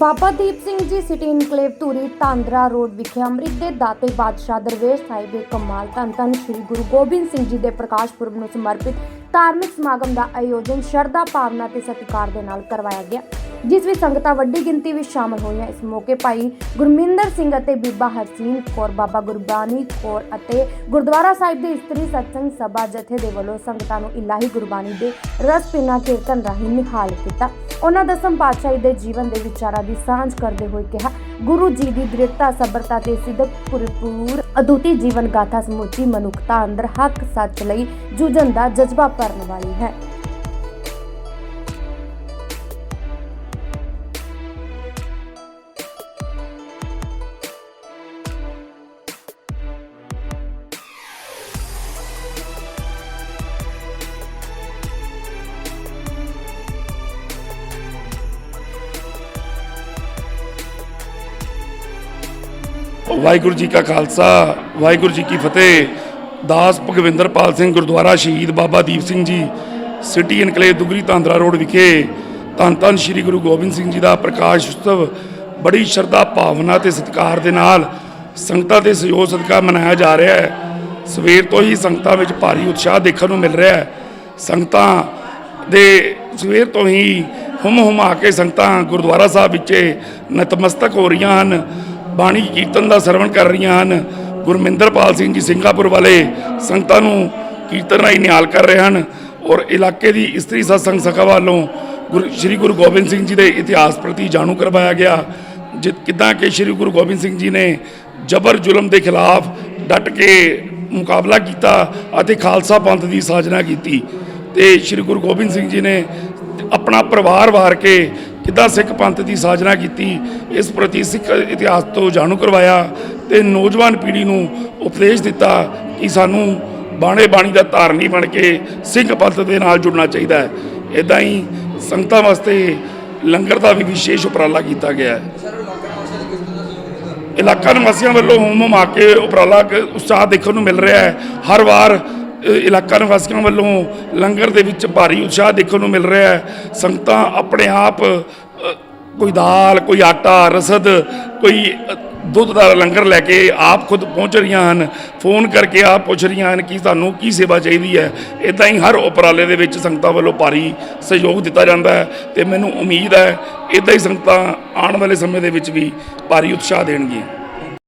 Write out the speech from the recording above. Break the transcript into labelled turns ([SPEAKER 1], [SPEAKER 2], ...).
[SPEAKER 1] Baba Deep Singh ji city enclave Dhuri Tandra road ਵਿਖੇ ਅੰਮ੍ਰਿਤ ਦੇ ਦਾਤੇ ਬਾਦਸ਼ਾਹ ਦਰਵੇਸ਼ ਸਾਹਿਬ ਦੇ ਕਮਾਲ ਧੰਨ ਧੰਨ ਸ੍ਰੀ ਗੁਰੂ ਗੋਬਿੰਦ ਸਿੰਘ ਜੀ ਦੇ ਪ੍ਰਕਾਸ਼ ਪੁਰਬ ਨੂੰ ਸਮਰਪਿਤ ਧਾਰਮਿਕ ਸਮਾਗਮ ਦਾ ਆਯੋਜਨ ਸ਼ਰਧਾ ਭਾਵਨਾ ਤੇ ਸਤਿਕਾਰ ਦੇ ਨਾਲ ਕਰਵਾਇਆ ਗਿਆ, ਜਿਸ ਵਿੱਚ ਸੰਗਤਾਂ ਵੱਡੀ ਗਿਣਤੀ ਵਿੱਚ ਸ਼ਾਮਲ ਹੋਈਆਂ। ਇਸ ਮੌਕੇ ਭਾਈ ਗੁਰਮਿੰਦਰ ਸਿੰਘ ਅਤੇ ਬੀਬਾ ਹਰਸੀਨ ਕੌਰ, ਬਾਬਾ ਗੁਰਬਾਣੀ ਕੌਰ ਅਤੇ ਗੁਰਦੁਆਰਾ ਸਾਹਿਬ ਦੇ ਇਸਤਰੀ ਸਤਸੰਗ ਸਭਾ ਜਥੇ ਦੇ ਵੱਲੋਂ ਸੰਗਤਾਂ ਨੂੰ ਇਲਾਹੀ ਗੁਰਬਾਣੀ ਦੇ ਰਸ ਪਿਨਾ ਕੀਰਤਨ ਰਾਹੀਂ ਨਿਹਾਲ ਕੀਤਾ। ਉਹਨਾਂ ਦਸਮ ਪਾਤਸ਼ਾਹੀ ਦੇ ਜੀਵਨ ਦੇ ਵਿਚਾਰਾਂ ਦੀ ਸਾਂਝ ਕਰਦੇ ਹੋਏ ਕਿਹਾ, ਗੁਰੂ ਜੀ ਦੀ ਦ੍ਰਿੜਤਾ, ਸਬਰਤਾ ਤੇ ਸਿੱਧਕ ਭਰਪੂਰ ਅਦੁੱਤੀ ਜੀਵਨ ਗਾਥਾ ਸਮੁੱਚੀ ਮਨੁੱਖਤਾ ਅੰਦਰ ਹੱਕ ਸੱਚ ਲਈ ਜੂਝਣ ਦਾ ਜਜ਼ਬਾ ਭਰਨ ਵਾਲੀ ਹੈ।
[SPEAKER 2] ਵਾਹਿਗੁਰੂ ਜੀ ਕਾ ਖਾਲਸਾ, ਵਾਹਿਗੁਰੂ ਜੀ ਕੀ ਫਤਿਹ। ਦਾਸ ਭਗਵਿੰਦਰਪਾਲ ਸਿੰਘ ਗੁਰਦੁਆਰਾ ਸ਼ਹੀਦ Baba Deep Singh ji, city enclave Dugri Tandra road ਵਿਖੇ। ਧੰਨ ਧੰਨ ਸ੍ਰੀ ਗੁਰੂ ਗੋਬਿੰਦ ਸਿੰਘ ਜੀ ਦਾ ਪ੍ਰਕਾਸ਼ ਉਤਸਵ। ਬੜੀ ਸ਼ਰਧਾ, ਭਾਵਨਾ ਤੇ ਸਤਿਕਾਰ ਦੇ ਨਾਲ ਸੰਗਤਾਂ ਦੇ ਸਹਿਯੋਗ ਸਦਕਾ ਮਨਾਇਆ ਜਾ ਰਿਹਾ ਹੈ। ਸਵੇਰ ਤੋਂ ਹੀ ਸੰਗਤਾਂ ਵਿੱਚ ਭਾਰੀ ਉਤਸ਼ਾਹ ਦੇਖਣ ਨੂੰ ਮਿਲ ਰਿਹਾ ਹੈ। ਸੰਗਤਾਂ ਦੇ ਸਵੇਰ ਤੋਂ ਹੀ ਹੁਮ ਹੁਮਾ ਕੇ ਸੰਗਤਾਂ ਗੁਰਦੁਆਰਾ ਸਾਹਿਬ ਵਿੱਚ ਨਤਮਸਤਕ ਹੋ ਰਹੀਆਂ ਹਨ। ਬਾਣੀ ਕੀਰਤਨ ਦਾ ਸਰਵਣ ਕਰ ਰਹੀਆਂ ਹਨ। ਗੁਰਮਿੰਦਰਪਾਲ ਸਿੰਘ ਜੀ ਸਿੰਗਾਪੁਰ ਵਾਲੇ ਸੰਗਤਾਂ ਨੂੰ ਕੀਰਤਨ ਰਾਹੀਂ ਨਿਹਾਲ ਕਰ ਰਹੇ ਹਨ ਔਰ ਇਲਾਕੇ ਦੀ ਇਸਤਰੀ ਸਤਸੰਗ ਸਖਾ ਵੱਲੋਂ ਗੁਰੂ ਸ੍ਰੀ ਗੁਰੂ ਗੋਬਿੰਦ ਸਿੰਘ ਜੀ ਦੇ ਇਤਿਹਾਸ ਪ੍ਰਤੀ ਜਾਣੂ ਕਰਵਾਇਆ ਗਿਆ। ਜਿ ਕਿੱਦਾਂ ਕਿ ਸ੍ਰੀ ਗੁਰੂ ਗੋਬਿੰਦ ਸਿੰਘ ਜੀ ਨੇ ਜਬਰ ਜ਼ੁਲਮ ਦੇ ਖਿਲਾਫ ਡਟ ਕੇ ਮੁਕਾਬਲਾ ਕੀਤਾ ਅਤੇ ਖਾਲਸਾ ਪੰਥ ਦੀ ਸਾਜਨਾ ਕੀਤੀ ਤੇ ਸ੍ਰੀ ਗੁਰੂ ਗੋਬਿੰਦ ਸਿੰਘ ਜੀ ਨੇ ਆਪਣਾ ਪਰਿਵਾਰ ਵਾਰ ਕੇ ਕਿੱਦਾਂ ਸਿੱਖ ਪੰਥ ਦੀ ਸਾਜਨਾ ਕੀਤੀ, ਇਸ ਪ੍ਰਤੀ ਸਿੱਖ ਇਤਿਹਾਸ ਤੋਂ ਜਾਣੂ ਕਰਵਾਇਆ ਤੇ ਨੌਜਵਾਨ ਪੀੜ੍ਹੀ ਨੂੰ ਉਪਦੇਸ਼ ਦਿੱਤਾ ਕਿ ਸਾਨੂੰ ਬਾਣੇ ਬਾਣੀ ਦਾ ਧਾਰਨੀ ਬਣ ਕੇ ਸਿੱਖ ਪੰਥ ਦੇ ਨਾਲ ਜੁੜਨਾ ਚਾਹੀਦਾ ਹੈ। ਇਦਾਂ ਹੀ ਸੰਗਤਾਂ ਵਾਸਤੇ ਲੰਗਰ ਦਾ ਵੀ ਵਿਸ਼ੇਸ਼ ਉਪਰਾਲਾ ਕੀਤਾ ਗਿਆ ਹੈ। ਇਲਾਕਾ ਨਿਵਾਸੀਆਂ ਵੱਲੋਂ ਹੁਮ ਹੁਮਾ ਕੇ ਉਪਰਾਲਾ ਉਤਸ਼ਾਹ ਦੇਖਣ ਨੂੰ ਮਿਲ ਰਿਹਾ ਹੈ। ਹਰ ਵਾਰ ਇਲਾਕਾ ਨਿਵਾਸੀਆਂ ਵੱਲੋਂ ਲੰਗਰ ਦੇ ਵਿੱਚ ਭਾਰੀ ਉਤਸ਼ਾਹ ਦੇਖਣ ਨੂੰ ਮਿਲ ਰਿਹਾ ਹੈ। ਸੰਗਤਾਂ ਆਪਣੇ ਆਪ ਕੋਈ ਦਾਲ, ਕੋਈ ਆਟਾ, ਰਸਦ, ਕੋਈ ਦੁੱਧ ਦਾ ਲੰਗਰ ਲੈ ਕੇ ਆਪ ਖੁਦ ਪਹੁੰਚ ਰਹੀਆਂ ਹਨ। ਫੋਨ ਕਰਕੇ ਆਪ ਪੁੱਛ ਰਹੀਆਂ ਹਨ ਕਿ ਤੁਹਾਨੂੰ ਕੀ ਸੇਵਾ ਚਾਹੀਦੀ ਹੈ। ਇਦਾਂ ਹੀ ਹਰ ਉਪਰਾਲੇ ਦੇ ਵਿੱਚ ਸੰਗਤਾਂ ਵੱਲੋਂ ਭਾਰੀ ਸਹਿਯੋਗ ਦਿੱਤਾ ਜਾਂਦਾ ਹੈ ਤੇ ਮੈਨੂੰ ਉਮੀਦ ਹੈ ਇਦਾਂ ਹੀ ਸੰਗਤਾਂ ਆਉਣ ਵਾਲੇ ਸਮੇਂ ਦੇ ਵਿੱਚ ਵੀ ਭਾਰੀ ਉਤਸ਼ਾਹ ਦੇਣਗੀਆਂ।